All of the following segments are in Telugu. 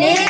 నీవే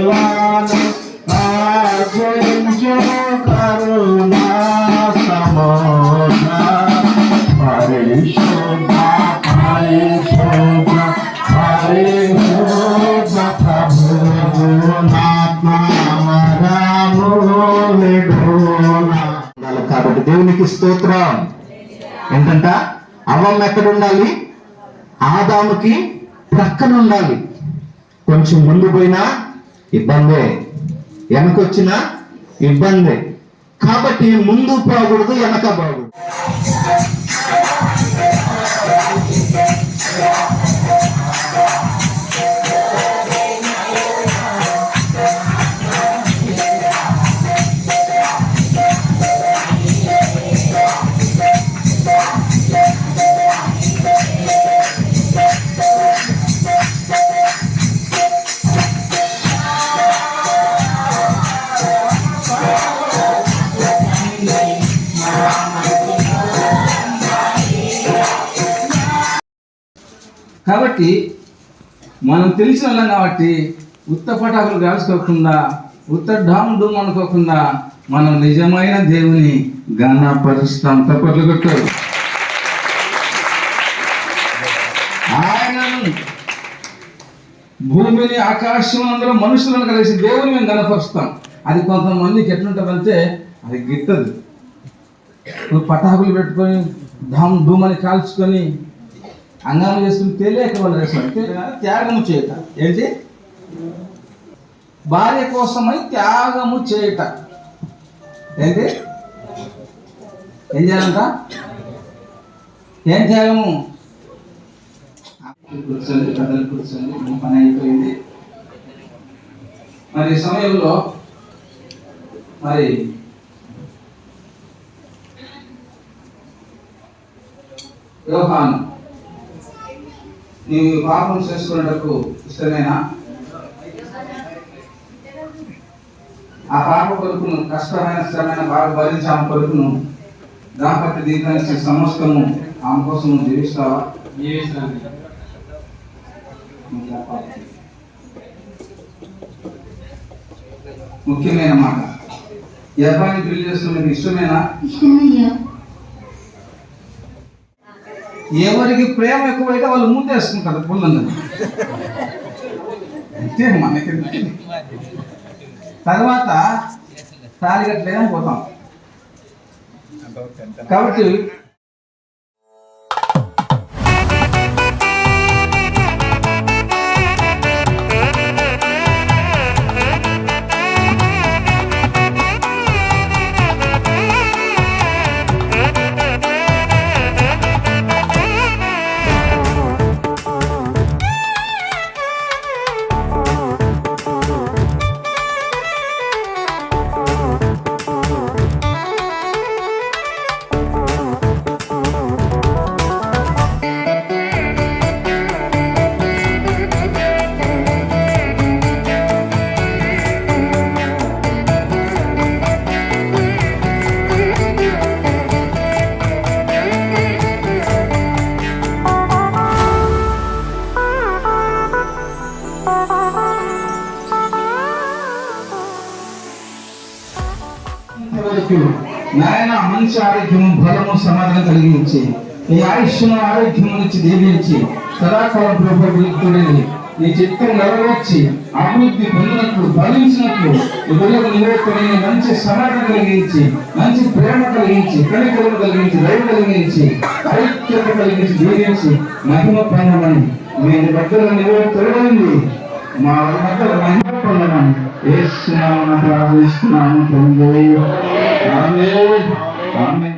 పరిశుద్ధ పరిశుద్ధ పరిశుద్ధ ఉండాలి కాబట్టి దేవునికి స్తోత్రం. ఏంటంట? అవమ్మ ఎక్కడ ఉండాలి ఆదాముకి పక్కన ఉండాలి కొంచెం ముందు పోయినా ఇబ్బందే. వెనకొచ్చిన ఇబ్బందే. కాబట్టి ముందు బాగుడదు వెనక పోకూడదు. కాబట్టి మనం తెలిసిన వాళ్ళం కాబట్టి ఉత్త పటాకులు కాల్చుకోకుండా ఉత్త డామ్ డూమ్ అనుకోకుండా మనం నిజమైన దేవుని గణపరుస్తాం తప్పట్లు కొట్టారు. ఆయనను భూమిని ఆకాశం అందరూ మనుషులను కలిసి దేవుని మేము గణపరుస్తాం అది కొంతమందికి ఎట్లుంటుందంటే అది గిట్టదు. పటాకులు పెట్టుకొని ధామ్ ధూమని కాల్చుకొని అంగం చేసుకుని తెలియక వాళ్ళు త్యాగము చేయట. ఏంటి? భార్య కోసమై త్యాగము చేయట. ఏంటి? ఏం చేయాలంట? ఏం త్యాగము? కూర్చోండి కథలు కూర్చోండి పని అయిపోయింది. మరి సమయంలో మరి యోహాను నీవు పాపం చేసుకున్నటకు ఇష్టమేనా? ఆ పాప కొడుకును కష్టమైన శ్రమైన బాగా భరించాము కొడుకును దాంపత్య దీర్ఘానికి సమస్తము ఆమె కోసం జీవిస్తావా? ముఖ్యమైన మాట. అబ్బాయిని పెళ్ళి చేసుకున్న మీకు ఇష్టమేనా ఎవరికి ప్రేమ ఎక్కువైతే వాళ్ళు ముందేసుకుంటారు పుల్లందని అంతే మనకి తర్వాత తాలిగట్లేదని పోతాం. కాబట్టి వరకు నాయన మంచి ఆరోగ్యము బలము సమాధానం కలిగించి నీ ఆయుష్ను ఆరోగ్యం నుంచి దీవించి సదాకాలం ప్రభుత్వం నీ చిత్తం నెరవేర్చి అభివృద్ధి పొందినట్లు ఫలించినట్లు ఈ బిడ్డకు మంచి సమాధానం కలిగించి మంచి ప్రేమ కలిగించి కనికరం కలిగించి దయ కలిగించి ఐక్యత కలిగించి దీవించి మహిమ పొందమని. మీ బిడ్డలు నిలబెట్టబడింది మా బిడ్డలు మహిమ పొందమని. ఏ వేస్తున్నాము ప్రార్థిస్తున్నాము Amen. Amen.